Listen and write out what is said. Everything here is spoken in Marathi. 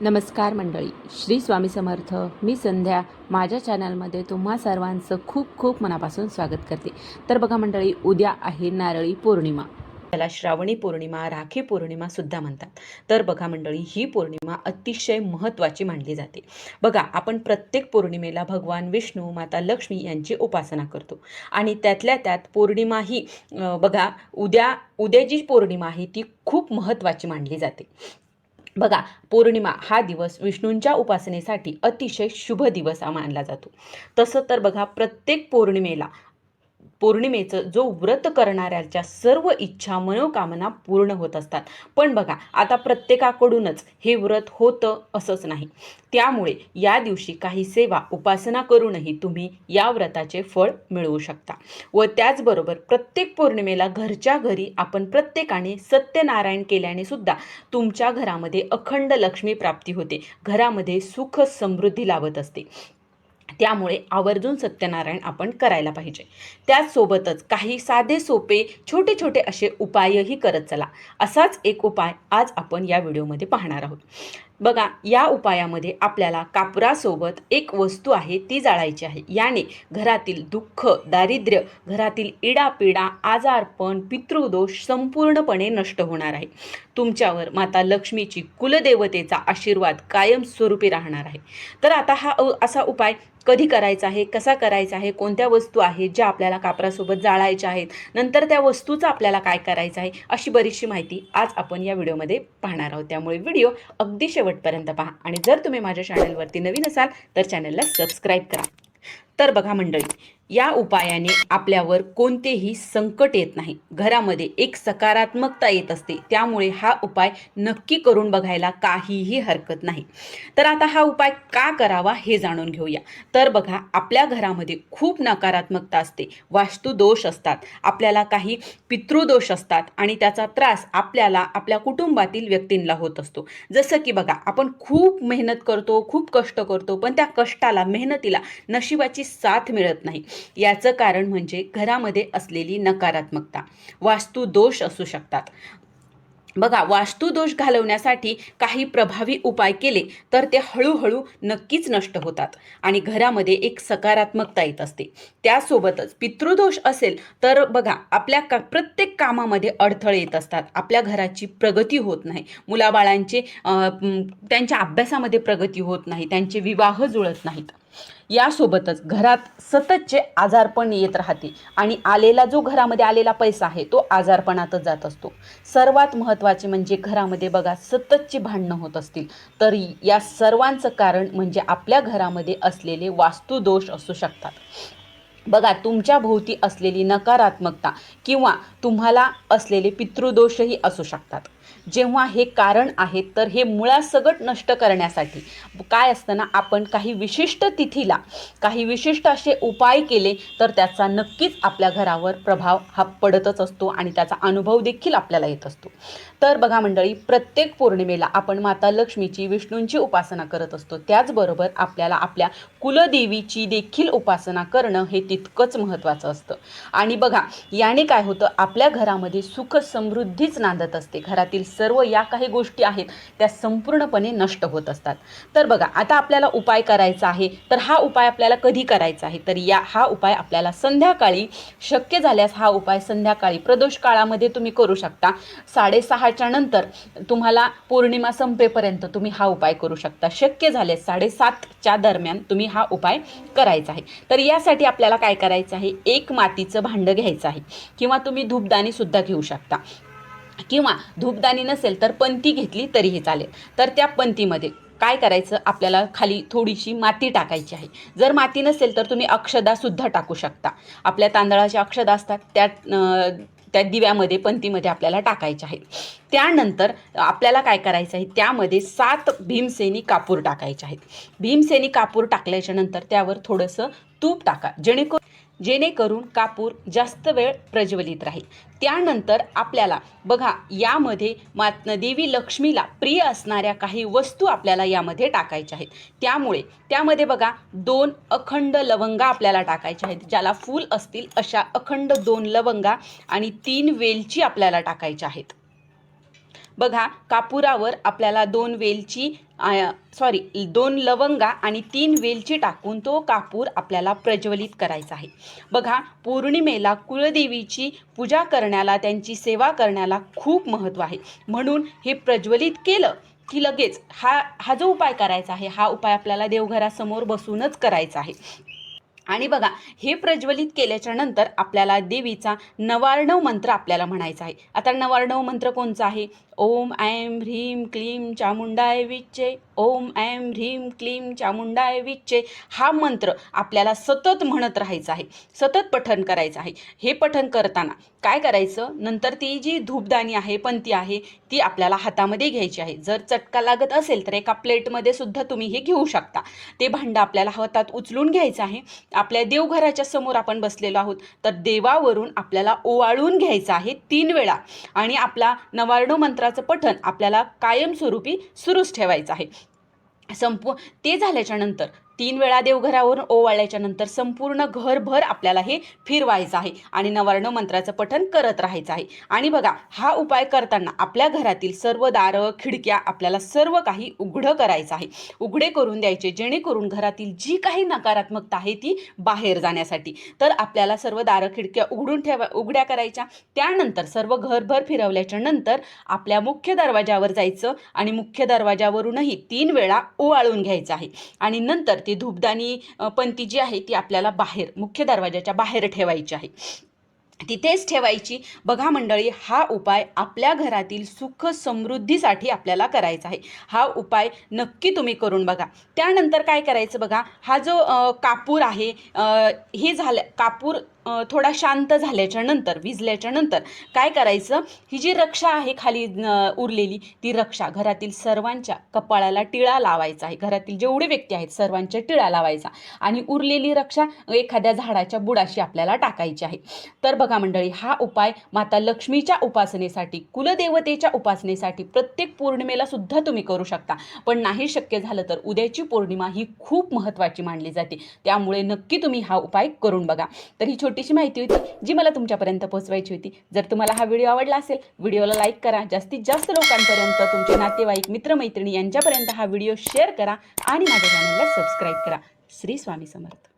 नमस्कार मंडळी. श्री स्वामी समर्थ. मी संध्या. माझ्या चॅनलमध्ये तुम्हा सर्वांचं खूप खूप मनापासून स्वागत करते. तर बघा मंडळी उद्या आहे नारळी पौर्णिमा. त्याला श्रावणी पौर्णिमा राखी पौर्णिमा सुद्धा म्हणतात. तर बघा मंडळी ही पौर्णिमा अतिशय महत्त्वाची मानली जाते. बघा आपण प्रत्येक पौर्णिमेला भगवान विष्णू माता लक्ष्मी यांची उपासना करतो. आणि त्यातल्या त्यात पौर्णिमा ही बघा उद्या उद्या जी पौर्णिमा आहे ती खूप महत्त्वाची मानली जाते. बघा पौर्णिमा हा दिवस विष्णूंच्या उपासनेसाठी अतिशय शुभ दिवस हा मानला जातो. तसं तर बघा प्रत्येक पौर्णिमेला पौर्णिमेचं जो व्रत करणाऱ्याच्या सर्व इच्छा मनोकामना पूर्ण होत असतात. पण बघा आता प्रत्येकाकडूनच हे व्रत होतं असंच नाही. त्यामुळे या दिवशी काही सेवा उपासना करूनही तुम्ही या व्रताचे फळ मिळवू शकता. व त्याचबरोबर प्रत्येक पौर्णिमेला घरच्या घरी आपण प्रत्येकाने सत्यनारायण केल्याने सुद्धा तुमच्या घरामध्ये अखंड लक्ष्मी प्राप्ती होते. घरामध्ये सुख समृद्धी लाभत असते. त्यामुळे आवर्जून सत्यनारायण आपण करायला पाहिजे. त्याचसोबतच काही साधे सोपे छोटे छोटे असे उपायही करत चला. असाच एक उपाय आज आपण या व्हिडिओमध्ये पाहणार आहोत. बघा या उपायामध्ये आपल्याला कापरासोबत एक वस्तू आहे ती जाळायची आहे. याने घरातील दुःख दारिद्र्य घरातील इडापिडा आजारपण पितृदोष संपूर्णपणे नष्ट होणार आहे. तुमच्यावर माता लक्ष्मीची कुलदेवतेचा आशीर्वाद कायमस्वरूपी राहणार आहे. तर आता हा असा उपाय कधी करायचा आहे कसा करायचा आहे कोणत्या वस्तू आहेत ज्या आपल्याला कापरासोबत जाळायच्या आहेत नंतर त्या वस्तूचं आपल्याला काय करायचं आहे अशी बरीचशी माहिती आज आपण या व्हिडिओमध्ये पाहणार आहोत. त्यामुळे व्हिडिओ अगदी शेवटपर्यंत पहा आणि जर तुम्ही माझ्या चॅनलवरती नवीन असाल तर चॅनलला सबस्क्राईब करा. तर बघा मंडळी या उपायाने आपल्यावर कोणतेही संकट येत नाही. घरामध्ये एक सकारात्मकता येत असते. त्यामुळे हा उपाय नक्की करून बघायला काहीही हरकत नाही. तर आता हा उपाय का करावा हे जाणून घेऊया. तर बघा आपल्या घरामध्ये खूप नकारात्मकता असते. वास्तुदोष असतात. आपल्याला काही पितृदोष असतात आणि त्याचा त्रास आपल्याला आपल्या कुटुंबातील व्यक्तींना होत असतो. जसं की बघा आपण खूप मेहनत करतो खूप कष्ट करतो पण त्या कष्टाला मेहनतीला नशिबाची साथ मिळत नाही. याचं कारण म्हणजे घरामध्ये असलेली नकारात्मकता. वास्तुदोष असू शकतात. बघा वास्तुदोष घालवण्यासाठी काही प्रभावी उपाय केले तर ते हळूहळू नक्कीच नष्ट होतात आणि घरामध्ये एक सकारात्मकता येत असते. त्यासोबतच पितृदोष असेल तर बघा आपल्या का प्रत्येक कामामध्ये अडथळे येत असतात. आपल्या घराची प्रगती होत नाही. मुलाबाळांचे अं, त्यांच्या अभ्यासामध्ये प्रगती होत नाही. त्यांचे विवाह जुळत नाहीत. यासोबतच घरात सततचे आजारपण येत राहते आणि आलेला जो घरामध्ये आलेला पैसा आहे तो आजारपणातच जात असतो. सर्वात महत्त्वाचे म्हणजे घरामध्ये बघा सततची भांडणं होत असतील. तर या सर्वांचं कारण म्हणजे आपल्या घरामध्ये असलेले वास्तुदोष असू शकतात. बघा तुमच्या भोवती असलेली नकारात्मकता किंवा तुम्हाला असलेले पितृदोषही असू शकतात. जेव्हा हे कारण आहेत तर हे मुळासकट नष्ट करण्यासाठी. काय असतं ना आपण काही विशिष्ट तिथीला काही विशिष्ट असे उपाय केले तर त्याचा नक्कीच आपल्या घरावर प्रभाव हा पडतच असतो आणि त्याचा अनुभव देखील आपल्याला येत असतो. तर बघा मंडळी प्रत्येक पौर्णिमेला आपण माता लक्ष्मीची विष्णूंची उपासना करत असतो. त्याचबरोबर आपल्याला आपल्या कुलदेवीची देखील उपासना करणं हे तितकंच महत्त्वाचं असतं. आणि बघा याने काय होतं? आपल्या घरामध्ये सुख समृद्धीच नांदत असते. घरातील सर्व या काही गोष्टी आहेत त्या संपूर्णपणे नष्ट होत असतात. तर बघा आता आपल्याला उपाय करायचा आहे तर हा उपाय आपल्याला कधी करायचा आहे? तर या हा उपाय आपल्याला संध्याकाळी शक्य झाल्यास हा उपाय संध्याकाळी प्रदोष काळामध्ये तुम्ही करू शकता. साडेसहाच्या नंतर तुम्हाला पौर्णिमा संपेपर्यंत तुम्ही हा उपाय करू शकता. शक्य झाल्यास साडेसातच्या दरम्यान तुम्ही हा उपाय करायचा आहे. तर यासाठी आपल्याला काय करायचं आहे? एक मातीचं भांडं घ्यायचं आहे. किंवा तुम्ही धूपदाणी सुद्धा घेऊ शकता. किंवा धूपदाणी नसेल तर पंती घेतली तरीही चालेल. तर त्या पंतीमध्ये काय करायचं? आपल्याला खाली थोडीशी माती टाकायची आहे. जर माती नसेल तर तुम्ही अक्षदासुद्धा टाकू शकता. आपल्या तांदळाच्या अक्षदा असतात त्या त्या दिव्यामध्ये पंतीमध्ये आपल्याला टाकायच्या आहेत. त्यानंतर आपल्याला काय करायचं आहे? त्यामध्ये सात भीमसेनी कापूर टाकायचे आहेत. भीमसेनी कापूर टाकल्याच्या नंतर त्यावर थोडंसं तूप टाका. जेणेकरून जेणेकरून कापूर जास्त वेळ प्रज्वलित राहील. त्यानंतर आपल्याला बघा यामध्ये मात देवी लक्ष्मीला प्रिय असणाऱ्या काही वस्तू आपल्याला यामध्ये टाकायच्या आहेत. त्यामुळे त्यामध्ये बघा दोन अखंड लवंगा आपल्याला टाकायच्या आहेत. ज्याला फूल असतील अशा अखंड दोन लवंगा आणि तीन वेलची आपल्याला टाकायच्या आहेत. बघा कापुरावर आपल्याला दोन वेलची सॉरी दोन लवंगा आणि तीन वेलची टाकून तो कापूर आपल्याला प्रज्वलित करायचा आहे. बघा पौर्णिमेला कुळदेवीची पूजा करण्याला त्यांची सेवा करण्याला खूप महत्त्व आहे. म्हणून हे प्रज्वलित केलं की लगेच हा हा जो उपाय करायचा आहे हा उपाय आपल्याला देवघरासमोर बसूनच करायचा आहे. आणि बघा हे प्रज्वलित केल्याच्यानंतर आपल्याला देवीचा नवार्णव मंत्र आपल्याला म्हणायचा आहे. आता नवार्णव मंत्र कोणचा आहे? ओम ऐं ह्रीं क्लीं चामुंडाय विच्चे. ओम ऐं ह्रीं क्लीं चामुंडाय विच्चे. हा मंत्र आपल्याला सतत म्हणत राहायचा आहे. सतत पठण करायचं आहे. हे पठण करताना काय करायचं? नंतर ती जी धूपदाणी आहे पंती आहे ती आपल्याला हातामध्ये घ्यायची आहे. जर चटका लागत असेल तर एका प्लेटमध्ये सुद्धा तुम्ही हे घेऊ शकता. ते भांडं आपल्याला हातात उचलून घ्यायचं आहे. आपल्या देवघराच्या समोर आपण बसलेलो आहोत. तर देवावरून आपल्याला ओवाळून घ्यायचं आहे तीन वेळा. आणि आपला नवार्णो मंत्राचं पठण आपल्याला कायमस्वरूपी सुरूच ठेवायचं आहे. संपू ते झाल्याच्यानंतर तीन वेळा देवघरावरून ओवाळल्याच्या नंतर संपूर्ण घरभर आपल्याला हे फिरवायचं आहे आणि नवर्ण मंत्राचं पठण करत राहायचं आहे. आणि बघा हा उपाय करताना आपल्या घरातील सर्व दारं खिडक्या आपल्याला सर्व काही उघडं करायचं आहे. उघडे करून द्यायचे जेणेकरून घरातील जी काही नकारात्मकता आहे ती बाहेर जाण्यासाठी. तर आपल्याला सर्व दारं खिडक्या उघडून ठेवा उघड्या करायच्या. त्यानंतर सर्व घरभर फिरवल्याच्या नंतर आपल्या मुख्य दरवाजावर जायचं आणि मुख्य दरवाजावरूनही तीन वेळा ओवाळून घ्यायचं आहे. आणि नंतर ती धूपदानी पंती जी आहे ती आपल्याला बाहेर मुख्य दरवाजाच्या बाहेर ठेवायची आहे. तिथेच ठेवायची. बघा मंडळी हा उपाय आपल्या घरातील सुख समृद्धीसाठी आपल्याला करायचा आहे. हा उपाय नक्की तुम्ही करून बघा. त्यानंतर काय करायचं बघा? हा जो कापूर आहे हे झालं कापूर थोडा शांत झाल्याच्यानंतर विजल्याच्या नंतर काय करायचं? ही जी रक्षा आहे खाली उरलेली ती रक्षा घरातील सर्वांच्या कपाळाला टिळा लावायचा आहे. घरातील जेवढे व्यक्ती आहेत सर्वांच्या टिळा लावायचा. आणि उरलेली रक्षा एखाद्या झाडाच्या बुडाशी आपल्याला टाकायची आहे. तर बघा मंडळी हा उपाय माता लक्ष्मीच्या उपासनेसाठी कुलदेवतेच्या उपासनेसाठी प्रत्येक पौर्णिमेला सुद्धा तुम्ही करू शकता. पण नाही शक्य झालं तर उद्याची पौर्णिमा ही खूप महत्त्वाची मानली जाते. त्यामुळे नक्की तुम्ही हा उपाय करून बघा. तर ही छोटी छोटीशी माहिती होती जी मला तुमच्यापर्यंत पोहोचवायची होती. जर तुम्हाला हा व्हिडिओ आवडला असेल व्हिडिओला लाईक करा. जास्तीत जास्त लोकांपर्यंत तुमचे नातेवाईक मित्रमैत्रिणी यांच्यापर्यंत हा व्हिडिओ शेअर करा आणि माझ्या चॅनलला सबस्क्राईब करा. श्री स्वामी समर्थ.